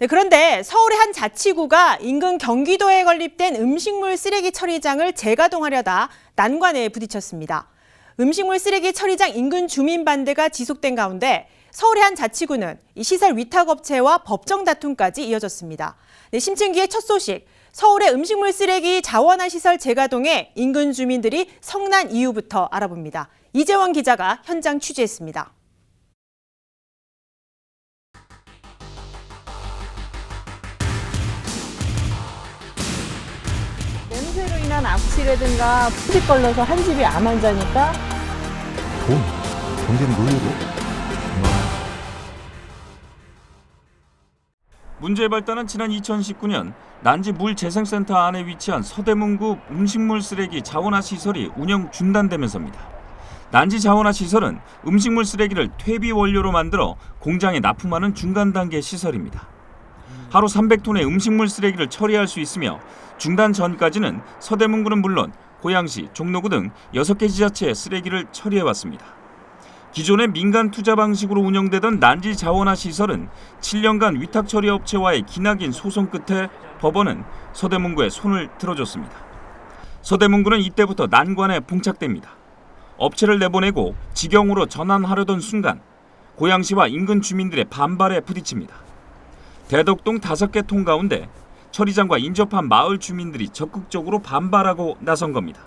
네, 그런데 서울의 한 자치구가 인근 경기도에 건립된 음식물 쓰레기 처리장을 재가동하려다 난관에 부딪혔습니다. 음식물 쓰레기 처리장 인근 주민 반대가 지속된 가운데 서울의 한 자치구는 이 시설 위탁업체와 법정 다툼까지 이어졌습니다. 네, 심층기의 첫 소식. 서울의 음식물 쓰레기 자원화 시설 재가동에 인근 주민들이 성난 이유부터 알아봅니다. 이재원 기자가 현장 취재했습니다. 인한 악취라든가 풀이 걸려서 한 집이 암 환자니까 돈? 경제는 노예로? 문제의 발단은 지난 2019년 난지 물재생센터 안에 위치한 서대문구 음식물 쓰레기 자원화 시설이 운영 중단되면서입니다. 난지 자원화 시설은 음식물 쓰레기를 퇴비 원료로 만들어 공장에 납품하는 중간 단계 시설입니다. 하루 300톤의 음식물 쓰레기를 처리할 수 있으며 중단 전까지는 서대문구는 물론 고양시, 종로구 등 6개 지자체의 쓰레기를 처리해 왔습니다. 기존의 민간 투자 방식으로 운영되던 난지 자원화 시설은 7년간 위탁 처리 업체와의 기나긴 소송 끝에 법원은 서대문구에 손을 들어줬습니다. 서대문구는 이때부터 난관에 봉착됩니다. 업체를 내보내고 직영으로 전환하려던 순간 고양시와 인근 주민들의 반발에 부딪힙니다. 대덕동 다섯 개 통 가운데 처리장과 인접한 마을 주민들이 적극적으로 반발하고 나선 겁니다.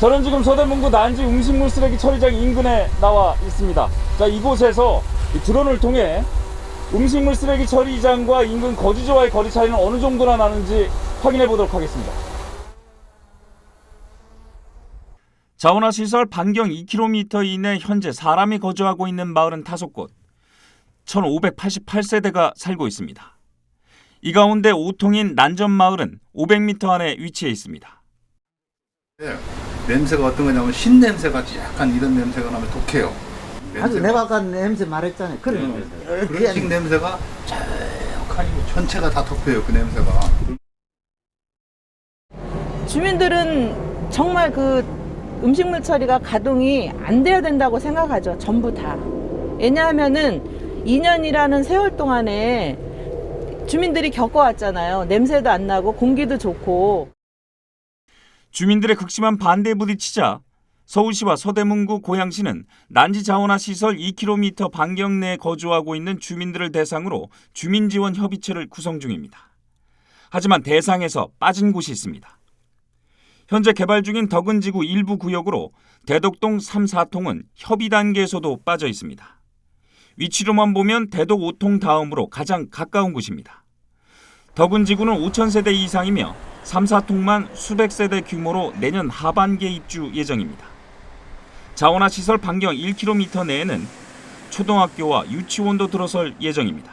저는 지금 서대문구 난지 음식물 쓰레기 처리장 인근에 나와 있습니다. 자, 이곳에서 이 드론을 통해 음식물 쓰레기 처리장과 인근 거주자와의 거리 차이는 어느 정도나 나는지 확인해 보도록 하겠습니다. 자원화 시설 반경 2km 이내 현재 사람이 거주하고 있는 마을은 다섯 곳, 1,588세대가 살고 있습니다. 이 가운데 5통인 난전 마을은 500m 안에 위치해 있습니다. 냄새가 어떤 거냐면 신 냄새 같이 약간 이런 냄새가 나면 독해요. 아주 내가 아까 냄새 말했잖아요. 그런 네. 냄새. 그런 식 냄새가 쫙하니 전체가 다 덮여요. 그 냄새가. 주민들은 정말 그 음식물 처리가 가동이 안 돼야 된다고 생각하죠. 전부 다. 왜냐하면은 2년이라는 세월 동안에 주민들이 겪어왔잖아요. 냄새도 안 나고 공기도 좋고 주민들의 극심한 반대에 부딪히자 서울시와 서대문구 고양시는 난지 자원화 시설 2km 반경 내에 거주하고 있는 주민들을 대상으로 주민 지원 협의체를 구성 중입니다. 하지만 대상에서 빠진 곳이 있습니다. 현재 개발 중인 덕은지구 일부 구역으로 대덕동 3, 4통은 협의 단계에서도 빠져 있습니다. 위치로만 보면 대덕 5통 다음으로 가장 가까운 곳입니다. 덕은지구는 5천 세대 이상이며 3, 4통만 수백 세대 규모로 내년 하반기에 입주 예정입니다. 자원화 시설 반경 1km 내에는 초등학교와 유치원도 들어설 예정입니다.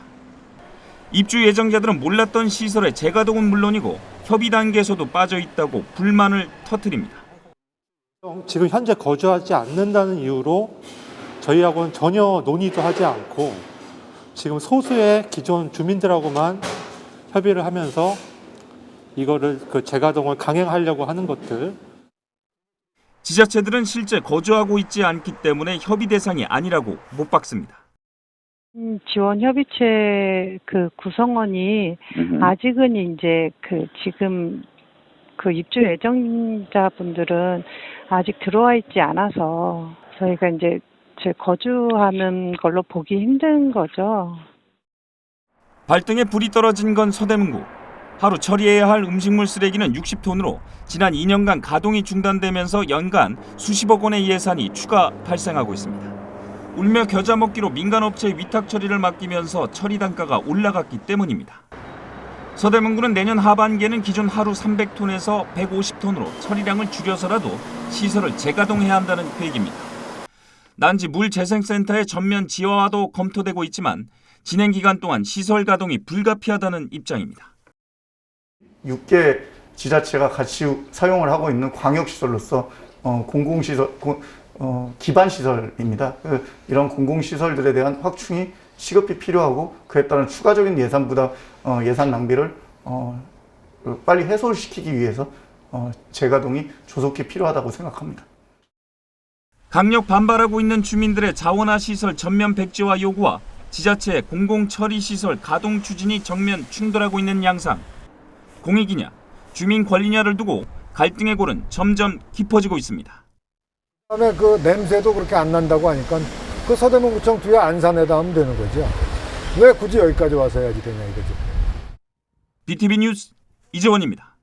입주 예정자들은 몰랐던 시설의 재가동은 물론이고 협의 단계에서도 빠져 있다고 불만을 터뜨립니다. 지금 현재 거주하지 않는다는 이유로 저희하고는 전혀 논의도 하지 않고 지금 소수의 기존 주민들하고만 협의를 하면서 이거를 그 재가동을 강행하려고 하는 것들 지자체들은 실제 거주하고 있지 않기 때문에 협의 대상이 아니라고 못 박습니다. 음, 지원 협의체 그 구성원이 아직은 이제 그 지금 그 입주 예정자분들은 아직 들어와 있지 않아서 저희가 이제 제 거주하는 걸로 보기 힘든 거죠. 발등에 불이 떨어진 건 서대문구. 하루 처리해야 할 음식물 쓰레기는 60톤으로 지난 2년간 가동이 중단되면서 연간 수십억 원의 예산이 추가 발생하고 있습니다. 울며 겨자 먹기로 민간 업체에 위탁 처리를 맡기면서 처리 단가가 올라갔기 때문입니다. 서대문구는 내년 하반기에는 기존 하루 300톤에서 150톤으로 처리량을 줄여서라도 시설을 재가동해야 한다는 계획입니다. 난지 물재생센터의 전면 지하화도 검토되고 있지만 진행 기간 동안 시설 가동이 불가피하다는 입장입니다. 6개 지자체가 같이 사용을 하고 있는 광역시설로서 어, 공공시설, 고- 어, 기반 시설입니다. 그 이런 공공시설들에 대한 확충이 시급히 필요하고 그에 따른 추가적인 예산 부담, 어, 예산 낭비를 어, 그 빨리 해소시키기 위해서 어, 재가동이 조속히 필요하다고 생각합니다. 강력 반발하고 있는 주민들의 자원화 시설 전면 백지화 요구와 지자체 공공 처리 시설 가동 추진이 정면 충돌하고 있는 양상. 공익이냐, 주민 권리냐를 두고 갈등의 골은 점점 깊어지고 있습니다. 그다음에 그 냄새도 그렇게 안 난다고 하니까 그 서대문구청 뒤에 안산에다 하면 되는 거죠. 왜 굳이 여기까지 와서 해야지 되냐 이거죠. BTV 뉴스 이재원입니다.